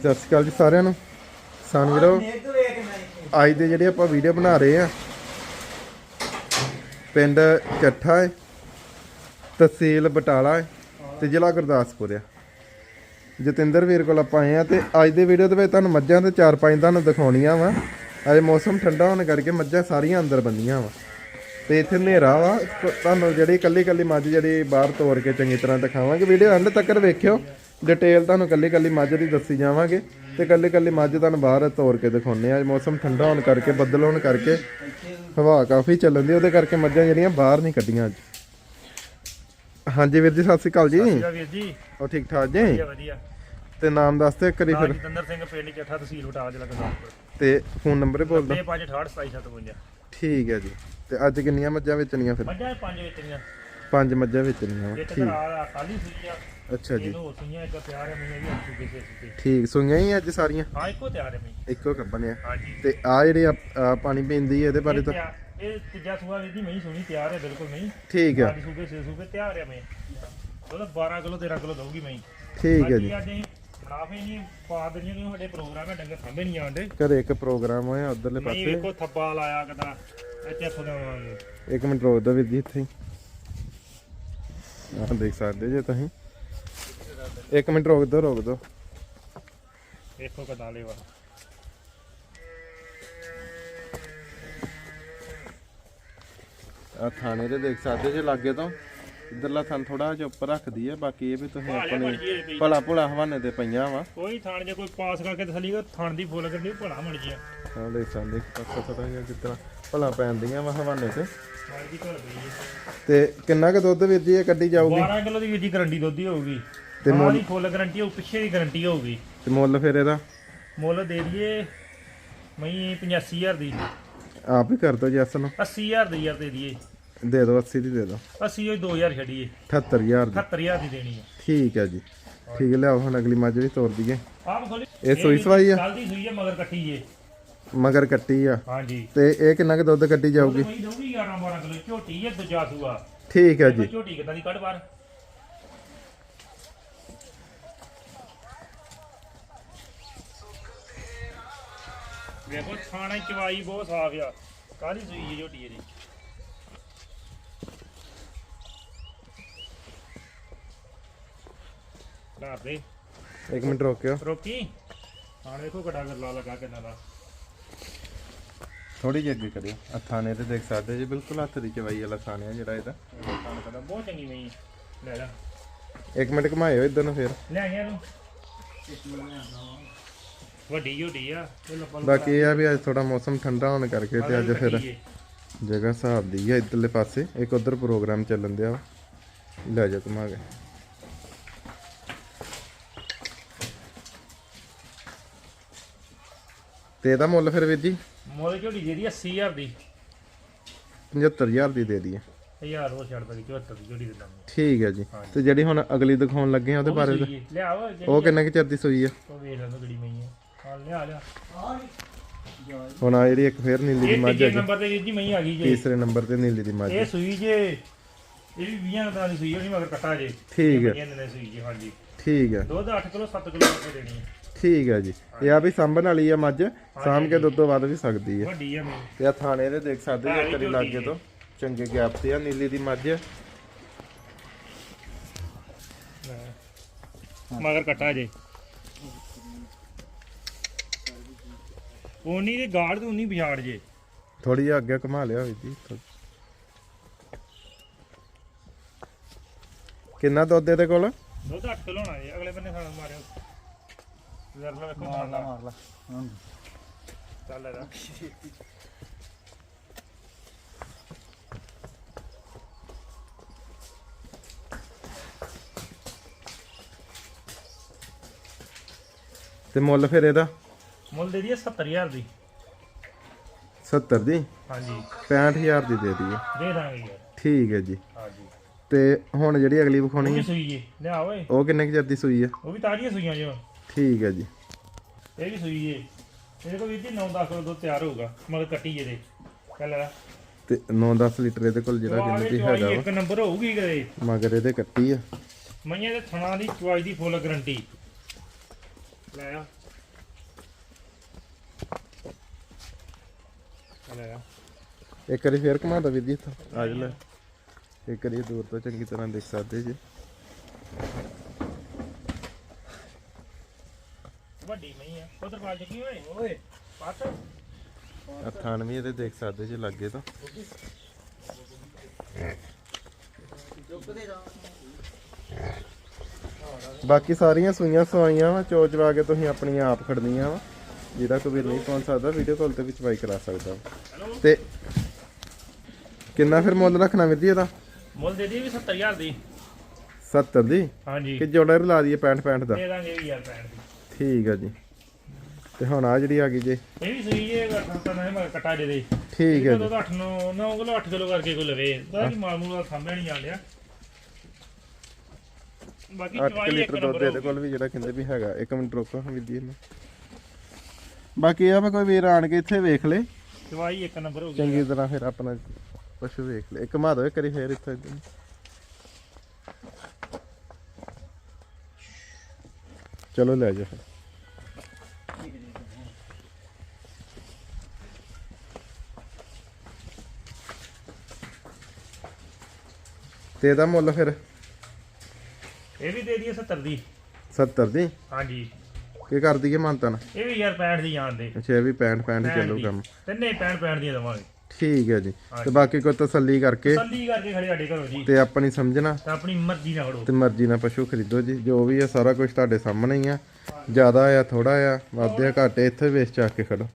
ਸਤਿ ਸ਼੍ਰੀ ਅਕਾਲ ਜੀ ਸਾਰਿਆਂ ਨੂੰ। ਕਿਸਾਨ ਵੀਰੋ, ਅੱਜ ਦੇ ਜਿਹੜੇ ਆਪਾਂ ਵੀਡੀਓ ਬਣਾ ਰਹੇ ਆ ਪਿੰਡ ਚੱਠਾ ਹੈ, ਤਹਿਸੀਲ ਬਟਾਲਾ ਹੈ ਤੇ ਜ਼ਿਲ੍ਹਾ ਗੁਰਦਾਸਪੁਰ ਆ। ਜਤਿੰਦਰ ਵੀਰ ਕੋਲ ਆਪਾਂ ਆਏ ਆ ਤੇ ਅੱਜ ਦੇ ਵੀਡੀਓ ਦੇ ਵਿੱਚ ਤੁਹਾਨੂੰ ਮੱਝਾਂ ਤੇ ਚਾਰ ਪੰਜ ਤੁਹਾਨੂੰ ਦਿਖਾਉਣੀਆਂ ਵਾ। ਅੱਜ ਮੌਸਮ ਠੰਡਾ ਹੋਣ ਕਰਕੇ ਮੱਝਾਂ ਸਾਰੀਆਂ ਅੰਦਰ ਬੰਨੀਆਂ ਵਾ। ਤੇ ਇੱਥੇ ਹਨੇਰਾ ਵਾ, ਤੁਹਾਨੂੰ ਜਿਹੜੀ ਕੱਲੀ ਕੱਲੀ ਮੱਝ ਜਿਹੜੀ ਬਾਹਰ ਤੋੜ ਕੇ ਚੰਗੀ ਤਰ੍ਹਾਂ ਦਿਖਾਵਾਂਗੇ। ਵੀਡੀਓ ਐਂਡ ਤੱਕ ਵੇਖਿਓ। ਡਿਟੇਲ ਤੁਹਾਨੂੰ ਕੱਲੀ ਕੱਲੀ ਮੱਝ ਦੀ ਦੱਸੀ ਜਾਵਾਂਗੇ ਤੇ ਕੱਲੀ ਕੱਲੀ ਮੱਝ ਤੁਹਾਨੂੰ ਬਾਹਰ ਤੋੜ ਕੇ ਦਿਖਾਉਣੇ ਆ ਮੌਸਮ ਠੰਡਾ ਹੋਣ ਕਰਕੇ ਬੱਦਲ ਹੋਣ ਕਰਕੇ ਹਵਾ ਕਾਫੀ ਚੱਲਣ ਦੀ ਉਹਦੇ ਕਰਕੇ ਮੱਝਾਂ ਜਿਹੜੀਆਂ ਬਾਹਰ ਨਹੀਂ ਕੱਢੀਆਂ ਅੱਜ। ਹਾਂਜੀ ਵੀਰ ਜੀ ਸਤਿ ਸ਼੍ਰੀ ਅਕਾਲ ਜੀ। ਵੀਰ ਜੀ। ਉਹ ਠੀਕ ਠਾਕ ਜੀ? ਵਧੀਆ ਤੇ ਨਾਮ ਦੱਸ ਦਿਓ ਨਾਮ ਫਿਰ। ਜਤਿੰਦਰ ਸਿੰਘ ਪਿੰਡ ਚੱਠਾ ਤਹਿਸੀਲ ਬਟਾਲਾ ਜ਼ਿਲ੍ਹਾ ਗੁਰਦਾਸਪੁਰ। ਤੇ ਫੋਨ ਨੰਬਰ ਬੋਲ ਦਿਓ। 9568275752 ਠੀਕ ਹੈ ਜੀ। ਤੇ ਅੱਜ ਕਿੰਨੀਆਂ ਮੱਝਾਂ ਵੇਚਣੀਆਂ ਫਿਰ? ਮੱਝਾਂ ਪੰਜ ਵੇਚਣੀਆਂ। ਪੰਜ ਮੱਝਾਂ ਵੇਚਣੀਆਂ ਵਾ। ਇੱਕ ਠੀਕ। ਕਾਲੀ ਸੂਈ ਆ ਅੱਛਾ ਜੀ। ਇਹਨੂੰ ਸੂਈਆਂ ਇੱਕ ਤਿਆਰ ਹੈ ਮੈਂ ਵੀ ਅੱਛੂ ਕਿਸੇ ਸੁੱਕੇ ਠੀਕ ਸੁਈਆਂ ਹੀ ਅੱਜ ਸਾਰੀਆਂ? ਹਾਂ ਇੱਕੋ ਤਿਆਰ ਹੈ ਮੈਂ ਇੱਕੋ ਕੱਪਨ ਆ। ਹਾਂਜੀ ਤੇ ਆ ਜਿਹੜੇ ਆ- ਆ ਪਾਣੀ ਪੀਂਦੀ ਇਹਦੇ ਬਾਰੇ ਇਹ ਤਾਂ ਤਿਆਰ- ਇਹ ਤੀਜਾ ਸੂਆ ਵੀਰ ਜੀ ਮੈਂ ਸੋਣੀ ਤਿਆਰ ਹੈ ਬਿਲਕੁਲ ਨਹੀਂ ਠੀਕ ਆ। ਪੰਜ ਸੂਕੇ ਛੇ ਸੂਕੇ ਤਿਆਰ ਹੈ ਮੈਂ ਉਹਦਾ 12 ਕਿਲੋ 13 ਕਿਲੋ ਦਊਗੀ ਮੈਂ ਠੀਕ ਹੈ ਜੀ। ਅੱਜ ਅਸੀਂ ਮੁਨਾਫੇ ਨਹੀਂ ਪਾ ਦੇਣੀਆਂ ਕਿ ਸਾਡੇ ਪ੍ਰੋਗਰਾਮ ਹੈ ਡੰਗਰ ਸਾਂਭੇ ਨਹੀਂ ਆਉਂਦੇ। ਘਰੇ ਇੱਕ ਪ੍ਰੋਗਰਾਮ ਹੋਇਆ ਉਧਰਲੇ ਮੈਂ ਪਾਸੇ। ਵੇਖੋ ਥੱਬਾ ਲਾਇਆ ਕਦਾ ਇੱਥੇ ਫਗਾਵਾਂਗੇ ਇੱਕ ਮਿੰਟ ਰੋਕ ਦਿਓ ਵੀਰ ਜੀ ਇੱਥੇ ਹੀ। ਆਹ ਦੇਖ ਸਕਦੇ ਜੇ ਤੁਸੀਂ। ਇੱਕ ਮਿੰਟ ਰੋਕ ਦਿਓ ਰੋਕ ਦਿਓ। ਵੇਖੋ ਕਦਾ ਲੈਵਾ ਆ ਥਾਣੇ ਤੇ ਦੇਖ ਸਕਦੇ ਜੇ ਲਾਗੇ ਤੋਂ। ਇਧਰਲਾ ਥਾਂ ਥੋੜਾ ਜਿਹਾ ਉੱਪਰ ਰੱਖਦੀ ਹੈ ਬਾਕੀ ਇਹ ਵੀ ਤੁਸੀਂ ਆਪਣੇ ਭਲਾ ਭੁਲਾ ਹਵਾਨੇ ਤੇ ਪਈਆਂ ਵਾ। ਕੋਈ ਥਾਣ ਜੇ ਕੋਈ ਪਾਸ ਕਰਕੇ ਤਸਲੀ ਕਰ ਥਾਣ ਦੀ ਫੁੱਲ ਕਰਨੀ ਭਲਾ ਮੜ ਗਿਆ ਆ ਦੇਖ ਸਕਦੇ ਪਾਸਾ ਥੋੜਾ ਜਿਹਾ ਕਿਤਨਾ ਭਲਾ ਪੈਂਦੀਆਂ ਵਾ ਹਵਾਨੇ ਤੇ। ਹੈ। ਤੇ ਕਿੰਨਾ ਕੁ ਦੁੱਧ ਵੀਰ ਜੀ ਇਹ ਕੱਢੀ ਜਾਊਗੀ? 12 ਕਿਲੋ ਦੀ ਵੀਰ ਗਰੰਟੀ ਦੁੱਧ ਦੀ ਹੋਊਗੀ। ਤੇ ਮੁੱਲ- ਦੀ ਫੁੱਲ ਗਰੰਟੀ ਹੋਊ ਪਿੱਛੇ ਦੀ ਗਰੰਟੀ ਹੋਊਗੀ। ਤੇ ਮੁੱਲ ਫਿਰ ਇਹਦਾ? ਮੁੱਲ ਦੇ ਦਈਏ ਮਈ 85000 ਦੀ। ਆਪ ਹੀ ਕਰ ਦੋ ਜੈਸ ਨੂੰ। 80000 ਦੀ ਯਾਰ ਦੇ ਦਈਏ। ਦੇ ਦਿਓ 80 ਦੀ ਦੇ ਦਿਓ। 80 ਹੋਈ 2000 ਛੱਡੀਏ। 78000 ਦੀ। 78000 ਦੀ ਦੇਣੀ ਹੈ ਠੀਕ ਹੈ ਜੀ। ਠੀਕ ਲਿਆਓ ਹੁਣ ਅਗਲੀ ਮੱਝ ਵੀ ਤੋਰ ਦਈਏ। ਆਪ ਖੋਲੀ। ਇਹ ਸੂਈ ਸਵਾਈ ਆ? ਕੱਲ ਦੀ ਸੂਈ ਹੈ ਮਗਰ ਕੱਟੀ ਜੇ ਮਗਰ ਕੱਟੀ ਆ। ਹਾਂਜੀ। ਤੇ ਇਹ ਕਿੰਨਾ ਕੁ ਦੁੱਧ ਕੱਢੀ ਜਾਊਗੀ? ਦਊਗੀ 11 12 ਕਿਲੋ ਝੋਟੀ ਹੈ ਦੂਜਾ ਸੂਆ। ਠੀਕ ਹੈ ਜੀ। ਝੋਟੀ ਕਿੱਦਾਂ ਦੀ ਕੱਢ ਬਾਹਰ। ਵੇਖੋ ਥਾਣਾ ਚਵਾਈ ਬਹੁਤ ਸਾਫ਼ ਆ। ਕਾਹਦੀ ਸੂਈ ਹੈ ਝੋਟੀ ਇਹਦੀ। ਘਰ ਦੇ। ਇੱਕ ਮਿੰਟ ਰੋਕਿਓ। ਰੋਕੀ। ਹਾਂ ਵੇਖੋ ਕਟਾ ਕਰ ਲਾ ਲਗਾ ਕਿੰਨਾ ਦਾ। ਥੋੜੀ ਜਿਹੀ ਅੱਗੇ ਕਰਿਓ। ਆ ਥਾਣੇ ਤੇ ਦੇਖ ਸਕਦੇ ਜੀ ਬਿਲਕੁਲ ਹੱਥ ਦੀ ਚਵਾਈ ਵਾਲਾ ਥਾਣੇ ਆ ਜਿਹੜਾ ਇਹਦਾ। ਬਹੁਤ ਚੰਗੀ ਮਈ ਲੈ ਲੈ। ਇੱਕ ਮਿੰਟ ਘੁਮਾਇਓ ਇਧਰ ਨੂੰ ਫਿਰ। ਲੈ ਆਇਆ ਨੂੰ ਵੱਡੀ ਝੋਟੀ ਆ। ਇਹ ਲੱਪਾ ਬਾਕੀ ਇਹ ਆ ਵੀ ਅੱਜ ਥੋੜਾ ਮੌਸਮ ਠੰਡਾ ਹੋਣ ਕਰਕੇ ਤੇ ਅੱਜ ਫਿਰ। ਜਗ੍ਹਾ ਹਿਸਾਬ ਦੀ ਆ ਇਧਰਲੇ ਪਾਸੇ। ਇੱਕ ਉਧਰ ਪ੍ਰੋਗਰਾਮ ਚੱਲਣ ਦਿਆ। ਲੈ ਜਾ ਘੁਮਾ ਕੇ। ਤੇ ਇਹਦਾ ਮੁੱਲ ਫਿਰ ਵੀਰ ਜੀ? ਮੁੱਲ ਝੋਟੀ ਦੀ 80000 ਦੀ। 75000 ਦੀ ਦੇ ਦਈਏ 1000 ਹੋਰ ਛੱਡ ਦਾਂਗੇ 74 ਦੀ ਝੋਟੀ ਦੇ ਦਾਂਗੇ। ਠੀਕ ਹੈ ਜੀ। ਤੇ ਜਿਹੜੀ ਹੁਣ ਅਗਲੀ ਦਿਖਾਉਣ ਲੱਗੇ ਆ ਉਹਦੇ ਬਾਰੇ ਲਿਆਓ ਉਹ ਕਿੰਨੇ ਕੁ ਚਿਰ ਦੀ ਸੂਈ ਆ? ਉਹ ਵੇਖ ਲੈਂਦਾ ਗੜੀ ਮਈ ਆ। ਲਿਆ ਲਿਆ। ਹੁਣ ਆ ਜਿਹੜੀ ਇੱਕ ਫੇਰ ਨੀਲੀ ਦੀ ਮੱਝ ਤੀਜੇ ਹੈ ਨੰਬਰ ਤੇ ਵੀਰ ਜੀ ਮਈ ਆ ਗਈ ਜੇ। ਤੀਸਰੇ ਨੰਬਰ ਤੇ ਨੀਲੀ ਦੀ ਮੱਝ ਇਹ ਸੂਈ ਜੇ ਇਹ ਵੀ 20 ਦਾ ਦੀ ਸੂਈ ਹੋਣੀ ਮਗਰ ਕੱਟਾ ਜੇ। ਠੀਕ ਹੈ ਸੂਈ ਜੇ ਹਾਂਜੀ। ਠੀਕ ਹੈ ਦੁੱਧ 8 ਕਿਲੋ 7 ਕਿਲੋ ਦੇਣੀ ਹੈ ਠੀਕ ਹੈ ਜੀ। ਇਹ ਆ ਵੀ ਸਾਂਭਣ ਵਾਲੀ ਆ ਮੱਝ ਸਾਂਭ ਕੇ ਦੁੱਧ ਤੋਂ ਵੱਧ ਵੀ ਸਕਦੀ ਹੈ ਵੱਡੀ ਆ ਮੇਰੀ ਤੇ ਆ ਥਾਣੇ ਦੇ ਦੇਖ ਸਕਦੇ ਜੀ ਕਰੀ ਲਾਗੇ ਤੋਂ। ਚੰਗੇ ਗੈਪ ਤੇ ਆ ਨੀਲੀ ਦੀ ਮੱਝ। ਮਗਰ ਕੱਟਾ ਜੇ। ਉਨੀ ਦੀ ਗਾੜ ਤੇ ਉਨੀ ਵਿਛਾੜ ਜੇ। ਥੋੜੀ ਜਿਹੀ ਅੱਗੇ ਘੁਮਾ ਲਿਆ ਹੋਈ ਜੀ ਕਿੰਨਾ ਦੁੱਧ ਇਹਦੇ ਕੋਲ? ਦੁੱਧ 8 ਕਿਲੋ ਹੋਣਾ ਜੇ ਅਗਲੇ ਬੰਨੇ ਖਾਣਾ ਮਾਰਿਓ। ਜ਼ਰ ਲਾ ਵੇਖੋ ਮਾਰ ਲਾ ਮਾਰ ਲਾ ਚੱਲ ਇਹਦਾ ਤੇ ਮੁੱਲ ਫਿਰ ਇਹਦਾ ਮੁੱਲ ਦੇ ਦਈਏ 70000 ਦੀ 70 ਦੀ ਹਾਂਜੀ। 65000 ਦੀ ਦੇ ਦਈਏ। ਦੇ ਦਾਂਗੇ ਯਾਰ ਠੀਕ ਹੈ ਜੀ। ਹਾਂਜੀ। ਤੇ ਹੁਣ ਜਿਹੜੀ ਅਗਲੀ ਵਿਖਾਉਣੀ ਹੈ? ਸੂਈ ਜੇ। ਲਿਆ ਓਏ। ਉਹ ਕਿੰਨੇ ਕੁ ਚਿਰ ਦੀ ਸੂਈ ਆ? ਉਹ ਵੀ ਤਾਜ਼ੀਆਂ ਸੂਈਆਂ ਜੋ ਠੀਕ ਹੈ ਜੀ। ਇਹ ਵੀ ਸੂਈ ਏ। ਇਹਦੇ ਕੋਲ ਵੀਰ ਜੀ 9-10 ਕਿਲੋ ਦੁੱਧ ਤਿਆਰ ਹੋਊਗਾ ਮਤਲਬ ਕੱਟੀ ਇਹਦੇ ਕੱਲ ਤੇ। 9-10 ਲੀਟਰ ਇਹਦੇ ਕੋਲ ਜਿਹੜਾ ਜਿੰਨਾ ਵੀ ਹੈਗਾ ਇੱਕ ਨੰਬਰ ਹੋਊਗੀ ਕਦੇ। ਮਗਰ ਇਹਦੇ ਕੱਟੀ ਆ। ਮਈਆਂ ਦੇ ਥਣਾ ਦੀ ਚੁਆਈ ਦੀ ਫੁੱਲ ਗਰੰਟੀ। ਲੈ ਆ। ਲੈ ਆ। ਇੱਕ ਫੇਰ ਘੁਮਾ ਦਾ ਵੀਰ ਜੀ ਇੱਥੋਂ। ਆ ਜਾ ਇੱਕ ਵਾਰੀ ਦੂਰ ਤੋਂ ਚੰਗੀ ਤਰ੍ਹਾਂ ਦੇਖ ਸਕਦੇ ਜੀ। ਉਧਰ ਪਾਲ ਚੱਕੀ ਓਏ ਓਏ ਪੱਟ ਆ ਥਾਣ ਵੀ ਇਹਦੇ ਦੇਖ ਸਕਦੇ ਜੀ ਲੱਗੇ ਤਾਂ। ਬਾਕੀ ਸਾਰੀਆਂ ਸੂਈਆਂ ਸਵਾਈਆਂ ਵਾ ਚੋਚ ਵਾ ਕੇ ਤੁਸੀਂ ਆਪਣੀਆਂ ਆਪ ਖੜਨੀਆਂ ਵਾ। ਜਿਹਦਾ ਕੋਈ ਵੀਰ ਨਹੀਂ ਪਹੁੰਚ ਸਕਦਾ ਵੀਡੀਓ ਕਾਲ ਤੇ ਵੀ ਚਵਾਈ ਕਰਾ ਸਕਦਾ ਵਾ। ਤੇ ਕਿੰਨਾ ਫਿਰ ਮੁੱਲ ਰੱਖਣਾ ਵੀਰ ਜੀ ਇਹਦਾ? ਮੁੱਲ ਦੇ ਦੀ ਵੀ 70000 ਦੀ। 70 ਦੀ? ਹਾਂਜੀ। ਕਿ ਜੋੜਾ ਲਾ ਦਈਏ 65 65 ਦਾ? ਦੇ ਦਾਂਗੇ ਵੀ ਯਾਰ ਪੈਣ ਦੀ। ਠੀਕ ਆ ਜੀ। ਤੇ ਹੁਣ ਆ ਜਿਹੜੀ ਆ ਗਈ ਜੀ। ਇਹ ਵੀ ਸਹੀ ਹੈ ਘਟਾ ਨਾ ਮਗਰ ਕਟਾ ਦੇ ਦੇ ਠੀਕ ਹੈ ਜੀ। ਜਦੋਂ 8 9 9 ਕਿਲੋ 8 ਕਿਲੋ ਕਰਕੇ ਕੋਈ ਲਵੇ। ਤਾਂ ਕਿ ਮਾਲ ਮੂਲ ਦਾ ਸਾਹਮਣੇ ਨਹੀਂ ਜਾਣ ਲਿਆ ਬਾਕੀ 8 ਚਵਾਈ ਇੱਕ ਲੀਟਰ ਦੁੱਧ ਨੰਬਰ ਇਹਦੇ ਕੋਲ ਵੀ ਜਿਹੜਾ ਕਹਿੰਦੇ ਵੀ ਹੈਗਾ ਇੱਕ ਮਿੰਟ ਰੋਕੋ ਵੀਰ ਜੀ ਇਹਨੂੰ। ਬਾਕੀ ਆ ਵੀ ਕੋਈ ਵੀਰ ਆਣ ਕੇ ਇੱਥੇ ਵੇਖ ਲੇ। ਚਵਾਈ ਇੱਕ ਨੰਬਰ ਹੋ ਗਈ ਚੰਗੀ ਤਰ੍ਹਾਂ ਫਿਰ ਆਪਣਾ ਪਸ਼ੂ ਵੇਖ ਲੈ। ਇੱਕ ਘੁਮਾ ਦੋ ਇੱਕ ਵਾਰੀ ਫੇਰ ਇੱਥੇ। ਚਲੋ ਲੈ ਜਾ ਫਿਰ। ਤੇ ਇਹਦਾ ਮੁੱਲ ਫਿਰ। ਇਹ ਵੀ ਦੇ ਦਈਏ 70 ਦੀ। 70 ਦੀ? ਹਾਂਜੀ। ਕੀ ਕਰ ਦਈਏ ਮੰਤਨ ਇਹ ਵੀ ਯਾਰ 65 ਦੀ ਜਾਣ ਦੇ। ਅੱਛਾ ਇਹ ਵੀ 65 65 65 ਚੱਲੂ ਦੀ। ਕੰਮ। ਤਿੰਨੇ 65 65 ਦੀਆਂ ਦਵਾਂਗੇ। ਠੀਕ ਹੈ ਜੀ। ਤੇ। ਬਾਕੀ ਕੋਈ ਤਸੱਲੀ ਕਰਕੇ ਤਸੱਲੀ ਕਰਕੇ ਖੜੇ ਸਾਡੇ ਘਰੋਂ ਜੀ। ਤੇ ਆਪਣੀ ਸਮਝਣਾ। ਤਾਂ ਆਪਣੀ ਮਰਜ਼ੀ ਨਾਲ ਖੜੋ। ਤੇ ਮਰਜ਼ੀ ਨਾਲ ਪਸ਼ੂ ਖਰੀਦੋ ਜੀ। ਜੋ ਵੀ ਹੈ ਸਾਰਾ ਕੁਝ ਤੁਹਾਡੇ ਸਾਹਮਣੇ ਹੀ ਆ। ਜ਼ਿਆਦਾ ਆ ਥੋੜਾ ਆ। ਵਾਧੇ ਆ ਘਾਟੇ ਇੱਥੇ ਵੇਚ ਚਾ ਕੇ ਖੜੋ।